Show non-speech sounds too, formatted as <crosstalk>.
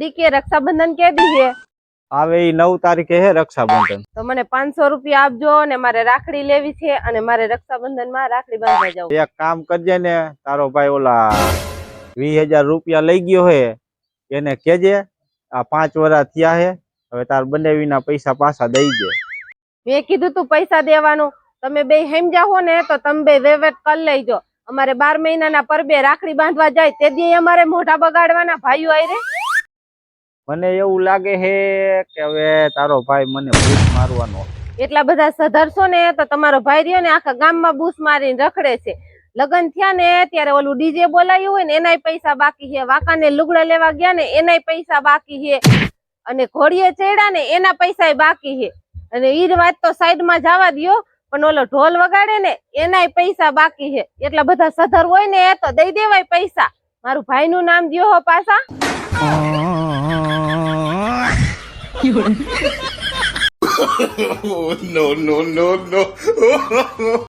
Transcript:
Decay Rakshabandhan કે દી છે આવે ઈ નવ તારીખે હે રક્ષાબંધન તો મને પાંચસો રૂપિયા આપજો અને મારે રાખડી લેવી છે અને મારે રક્ષાબંધનમાં રાખડી બાંધવા જવું એક કામ કરજે ને તારો ભાઈ ઓલા વીસ હજાર રૂપિયા લઈ ગયો હે એને કેજે આ પાંચ વર્ષ થયા હે હવે તાર બંનેવીના પૈસા પાછા દઈ દે. મેં કીધું તું પૈસા દેવાનું તમે બે સમજ્યા હો ને તો તમે બે વેવેટ કરી લેજો. અમારે બાર મહિનાના પરબે રાખડી બાંધવા જાય તે દી અમારે મોઢા બગાડવાના ભાઈઓ આવી રે મને એવું લાગે હે કે હવે તારો ભાઈ મને ભૂત મારવાનો. એટલા બધા સધરસો ને તો તમારો ભાઈ રહ્યો ને આખા ગામમાં બૂસ મારીને રખડે છે. લગ્ન થયા ને ત્યારે ઓલું ડીજે બોલાયું હોય ને એનાય પૈસા બાકી છે. વાંકાને લુગડા લેવા ગયા ને એનાય પૈસા બાકી છે. અને ઘોડીએ ચડ્યા ને એના પૈસા બાકી છે. અને ઈ વાત તો સાઈડમાં જવા દ્યો પણ ઓલો ઢોલ વગાડે ને એનાય પૈસા બાકી છે. એટલા બધા સધર હોય ને તો દઈ દેવાય પૈસા. મારું ભાઈનું નામ દ્યો હો પાછા. <laughs> no, no, no, no. <laughs>